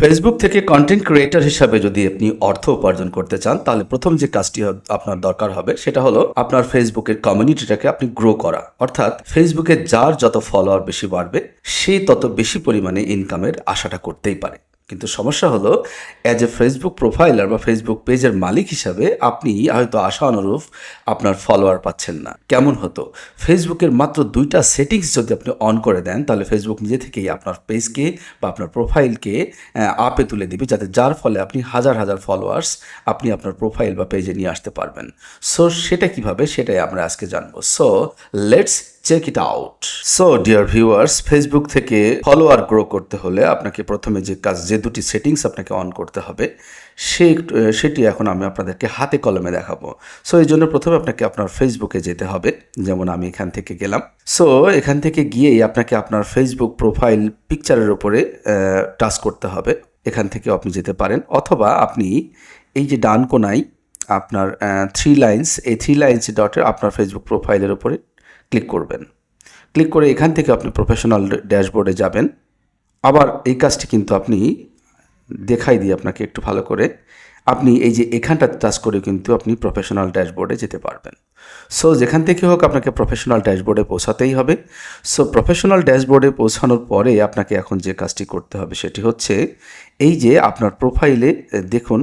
Facebook থেকে content creator হিসাবে যদি আপনি অর্থ উপার্জন করতে চান, তাহলে প্রথম যে কাজটি আপনার দরকার হবে, সেটা হলো আপনার ফেসবুকের কমিউনিটিটাকে আপনি গ্রো করা। অর্থাৎ ফেসবুকে যার যত ফলোয়ার বেশি বাড়বে, সে তত বেশি পরিমাণে ইনকামের আশাটা করতেই পারে। কিন্তু সমস্যা হলো অ্যাজ এ ফেসবুক প্রোফাইলার বা ফেসবুক পেজের মালিক হিসাবে আপনি হয়তো আশা অনুরূপ আপনার ফলোয়ার পাচ্ছেন না। কেমন হতো? ফেসবুকের মাত্র দুইটা সেটিংস যদি আপনি অন করে দেন, তাহলে ফেসবুক নিজে থেকেই আপনার পেজকে বা আপনার প্রোফাইলকে আপে তুলে দিবে, যাতে যার ফলে আপনি হাজার হাজার ফলোয়ার্স আপনি আপনার প্রোফাইল বা পেজে নিয়ে আসতে পারবেন। সো সেটা কীভাবে? সেটাই আমরা আজকে জানব। So let's check it out so dear viewers Facebook থেকে ফলোয়ার গ্রো করতে হলে আপনাকে প্রথমে যে কাজ, যে দুটি সেটিংস আপনাকে অন করতে হবে, সে সেটি এখন আমি আপনাদেরকে হাতে কলমে দেখাবো। সো এই জন্য প্রথমে আপনাকে আপনার ফেসবুকে যেতে হবে, যেমন আমি এখান থেকে গেলাম। সো এখান থেকে গিয়েই আপনাকে আপনার ফেসবুক প্রোফাইল পিকচারের উপরে টাচ করতে হবে। এখান থেকে আপনি যেতে পারেন। অথবা আপনি এই যে ডান কোনায় আপনার থ্রি লাইন্স এই থ্রি লাইন্স ডটের আপনার ফেসবুক প্রোফাইলের উপরে ক্লিক করবেন। ক্লিক করে এখান থেকে আপনি প্রফেশনাল ড্যাশবোর্ডে যাবেন। আবার এই কাজটি কিন্তু আপনি দেখাই দিই আপনাকে একটু ভালো করে আপনি এই যে এখানটাতে টাচ করে কিন্তু আপনি প্রফেশনাল ড্যাশবোর্ডে যেতে পারবেন। সো যেখান থেকে হোক আপনাকে প্রফেশনাল ড্যাশবোর্ডে পৌঁছাতেই হবে। সো প্রফেশনাল ড্যাশবোর্ডে পৌঁছানোর পরে আপনাকে এখন যে কাজটি করতে হবে সেটি হচ্ছে এই যে আপনার প্রোফাইলে দেখুন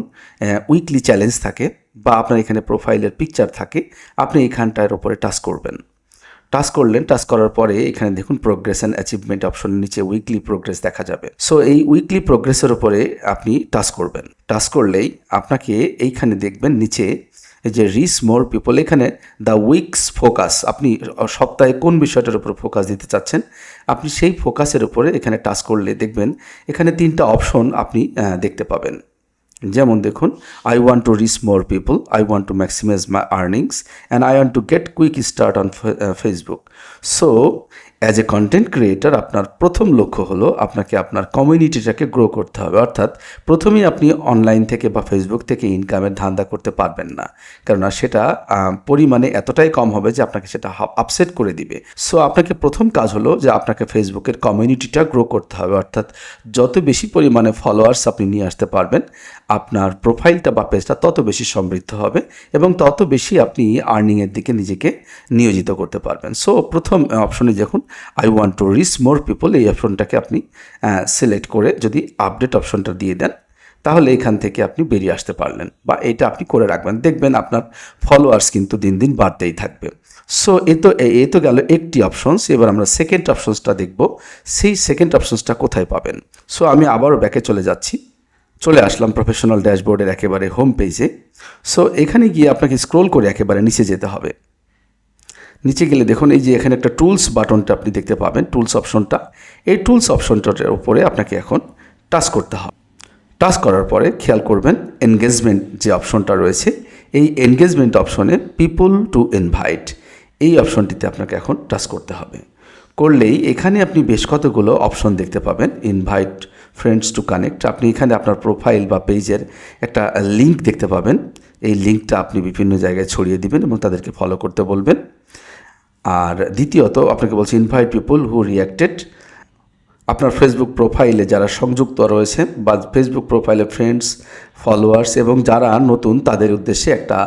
উইকলি চ্যালেঞ্জ থাকে বা আপনার এখানে প্রোফাইলের পিকচার থাকে, আপনি এখানটার ওপরে টাচ করবেন। টাচ করলেন টাচ করার পরে এখানে দেখুন প্রোগ্রেস অ্যান্ড অ্যাচিভমেন্ট অপশনের নিচে উইকলি প্রোগ্রেস দেখা যাবে। সো এই উইকলি প্রোগ্রেসের উপরে আপনি টাচ করবেন। টাচ করলেই আপনাকে এইখানে দেখবেন নিচে যে রিস মোর পিপল এখানে দ্য উইকস ফোকাস আপনি সপ্তাহে কোন বিষয়টার উপর ফোকাস দিতে চাচ্ছেন, আপনি সেই ফোকাসের উপরে এখানে টাচ করলে দেখবেন এখানে তিনটা অপশন আপনি দেখতে পাবেন। যেমন দেখুন I want to reach more people I want to maximise my earnings and I want to get quick start on Facebook so as a content creator আপনার প্রথম লক্ষ্য হলো আপনাকে আপনার কমিউনিটিটাকে গ্রো করতে হবে। অর্থাৎ প্রথমেই আপনি অনলাইন থেকে বা ফেসবুক থেকে ইনকামের ধান্দা করতে পারবেন না। কেননা সেটা পরিমাণে এতটাই কম হবে যে আপনাকে সেটা আপসেট করে দিবে। সো আপনাকে প্রথম কাজ হলো যে আপনাকে ফেসবুকের কমিউনিটিটা গ্রো করতে হবে। অর্থাৎ যত বেশি পরিমাণে ফলোয়ার্স আপনি নিয়ে আসতে পারবেন, আপনার প্রোফাইলটা বা পেজটা তত বেশি সমৃদ্ধ হবে এবং তত বেশি আপনি আর্নিংয়ের দিকে নিজেকে নিয়োজিত করতে পারবেন। সো প্রথম অপশনে যখন I want to reach more people এই অপশনটাকে আপনি সিলেক্ট করে যদি আপডেট অপশনটা দিয়ে দেন, তাহলে এখান থেকে আপনি বেরিয়ে আসতে পারলেন বা এটা আপনি করে রাখবেন। দেখবেন আপনার ফলোয়ার্স কিন্তু দিন দিন বাড়তেই থাকবে। সো এ তো এ তো গেল একটি অপশনস এবার আমরা সেকেন্ড অপশনসটা দেখব, সেই সেকেন্ড অপশনসটা কোথায় পাবেন? সো আমি আবারও ব্যাকে চলে যাচ্ছি। চলে আসলাম প্রফেশনাল ড্যাশবোর্ডের একেবারে হোম পেজে সো এখানে গিয়ে আপনাকে স্ক্রোল করে একেবারে নিচে যেতে হবে। নিচে গেলে দেখুন, এই যে এখানে একটা টুলস বাটনটা আপনি দেখতে পাবেন টুলস অপশনটা এই টুলস অপশনটার উপরে আপনাকে এখন টাচ করতে হবে। টাচ করার পরে খেয়াল করবেন এনগেজমেন্ট যে অপশনটা রয়েছে, এই এনগেজমেন্ট অপশনে পিপুল টু ইনভাইট এই অপশনটিতে আপনাকে এখন টাচ করতে হবে। করলেই এখানে আপনি বেশ কতগুলো অপশন দেখতে পাবেন ইনভাইট ফ্রেন্ডস টু কানেক্ট আপনি এখানে আপনার প্রোফাইল বা পেজের একটা লিঙ্ক দেখতে পাবেন। এই লিঙ্কটা আপনি বিভিন্ন জায়গায় ছড়িয়ে দিবেন এবং তাদেরকে ফলো করতে বলবেন। আর দ্বিতীয়ত, আপনাকে বলছি ইনভাইট পিপল হু রিয়াক্টেড আপনার ফেসবুক প্রোফাইলে যারা সংযুক্ত রয়েছে বা ফেসবুক প্রোফাইলে ফ্রেন্ডস ফলোয়ার্স এবং যারা নতুন, তাদের উদ্দেশ্যে একটা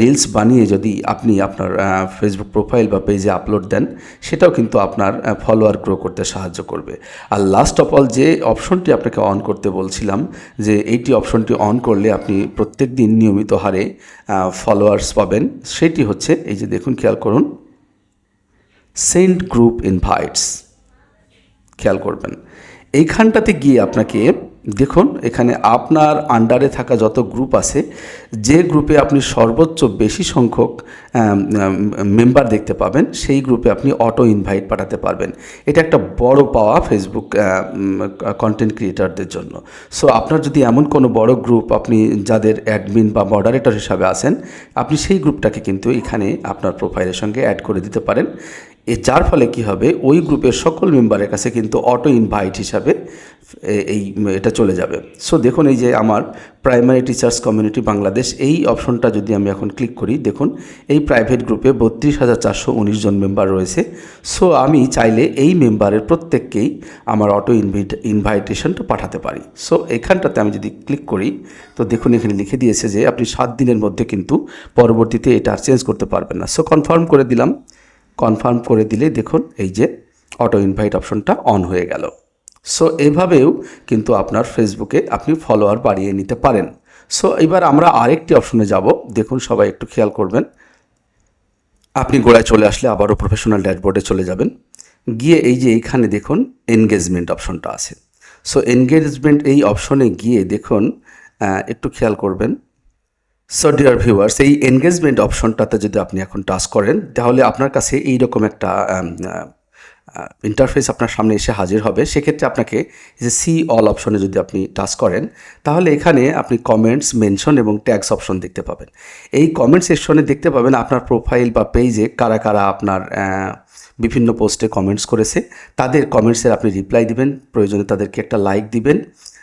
রিলস বানিয়ে যদি আপনি আপনার ফেসবুক প্রোফাইল বা পেজে আপলোড দেন, সেটাও কিন্তু আপনার ফলোয়ার গ্রো করতে সাহায্য করবে। আর লাস্ট অফ অল যে অপশনটি আপনাকে অন করতে বলছিলাম, যে এইটি অপশনটি অন করলে আপনি প্রত্যেক দিন নিয়মিত হারে ফলোয়ার্স পাবেন, সেটি হচ্ছে, এই যে দেখুন, খেয়াল করুন সেন্ট গ্রুপ ইনভাইটস খেয়াল করবেন। এইখানটাতে গিয়ে আপনাকে, দেখুন, এখানে আপনার আন্ডারে থাকা যত গ্রুপ আছে, যে গ্রুপে আপনি সর্বোচ্চ বেশি সংখ্যক মেম্বার দেখতে পাবেন, সেই গ্রুপে আপনি অটো ইনভাইট পাঠাতে পারবেন। এটা একটা বড় পাওয়া ফেসবুক কন্টেন্ট ক্রিয়েটারদের জন্য। সো আপনার যদি এমন কোনো বড় গ্রুপ আপনি, যাদের অ্যাডমিন বা মডারেটর হিসাবে আছেন, আপনি সেই গ্রুপটাকে কিন্তু এখানে আপনার প্রোফাইলের সঙ্গে অ্যাড করে দিতে পারেন। এ যার ফলে কি হবে? ওই গ্রুপের সকল মেম্বারের কাছে কিন্তু অটো ইনভাইট হিসাবে এই এটা চলে যাবে। সো দেখুন এই যে আমার প্রাইমারি টিচার্স কমিউনিটি বাংলাদেশ, এই অপশনটা যদি আমি এখন ক্লিক করি, দেখুন এই প্রাইভেট গ্রুপে বত্রিশ হাজার চারশো উনিশ জন মেম্বার রয়েছে। সো আমি চাইলে এই মেম্বারের প্রত্যেককেই আমার অটো ইনভাইট ইনভাইটেশনটা পাঠাতে পারি। সো এখানটাতে আমি যদি ক্লিক করি, তো দেখুন এখানে লিখে দিয়েছে যে আপনি সাত দিনের মধ্যে কিন্তু পরবর্তীতে এটা চেঞ্জ করতে পারবেন না। সো কনফার্ম করে দিলাম। কনফার্ম করে দিলে দেখুন এই যে অটো ইনভাইট অপশনটা অন হয়ে গেল। সো এভাবেও কিন্তু আপনার ফেসবুকে আপনি ফলোয়ার বাড়িয়ে নিতে পারেন। সো এবার আমরা আরেকটি অপশনে যাব। দেখুন, সবাই একটু খেয়াল করবেন। আপনি গোড়ায় চলে আসলে আবারও প্রফেশনাল ড্যাশবোর্ডে চলে যাবেন। গিয়ে এই যে এইখানে দেখুন এনগেজমেন্ট অপশনটা আছে। সো এনগেজমেন্ট এই অপশনে গিয়ে দেখুন একটু খেয়াল করবেন। সো ডিয়ার ভিউয়ার্স এই এনগেজমেন্ট অপশনটাতে যদি আপনি এখন টাচ করেন, তাহলে আপনার কাছে এইরকম একটা ইন্টারফেস আপনার সামনে এসে হাজির হবে। সেক্ষেত্রে আপনাকে যে সি অল অপশনে যদি আপনি টাচ করেন, তাহলে এখানে আপনি কমেন্টস মেনশন এবং ট্যাক্স অপশন দেখতে পাবেন। এই কমেন্ট সেকশনে দেখতে পাবেন আপনার প্রোফাইল বা পেজে কারা কারা আপনার বিভিন্ন পোস্টে কমেন্টস করেছে। তাদের কমেন্টসের আপনি রিপ্লাই দিবেন। প্রয়োজনে তাদেরকে একটা লাইক দিবেন।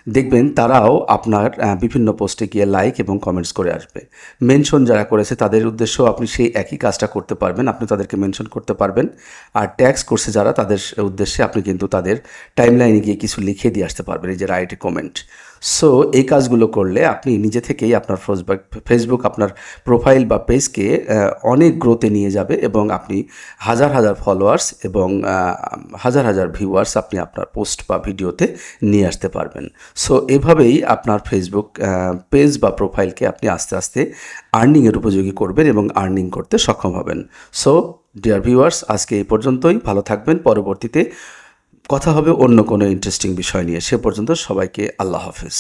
দেখবেন তারাও আপনার বিভিন্ন পোস্টে গিয়ে লাইক এবং কমেন্টস করে আসবে। মেনশন যারা করেছে তাদের উদ্দেশ্যেও আপনি সেই একই কাজটা করতে পারবেন, আপনি তাদেরকে মেনশন করতে পারবেন। আর ট্যাক্স করছে যারা তাদের উদ্দেশ্যে আপনি কিন্তু তাদের টাইমলাইনে গিয়ে কিছু লিখে দিয়ে আসতে পারবেন, এই যে রাইট কমেন্ট সো এই কাজগুলো করলে আপনি নিজে থেকেই আপনার ফেসবুক ফেসবুক আপনার প্রোফাইল বা পেজকে অনেক গ্রোতে নিয়ে যাবে এবং আপনি হাজার হাজার ফলোয়ার্স এবং হাজার হাজার ভিউয়ার্স আপনি আপনার পোস্ট বা ভিডিওতে নিয়ে আসতে পারবেন। সো এভাবেই আপনার ফেসবুক পেজ বা প্রোফাইলকে আপনি আস্তে আস্তে আর্নিংয়ের উপযোগী করবেন এবং আর্নিং করতে সক্ষম হবেন। সো ডিয়ার ভিউয়ার্স আজকে এই পর্যন্তই। ভালো থাকবেন। পরবর্তীতে কথা হবে অন্য কোনো ইন্টারেস্টিং বিষয় নিয়ে। সে পর্যন্ত সবাইকে আল্লাহ হাফেজ।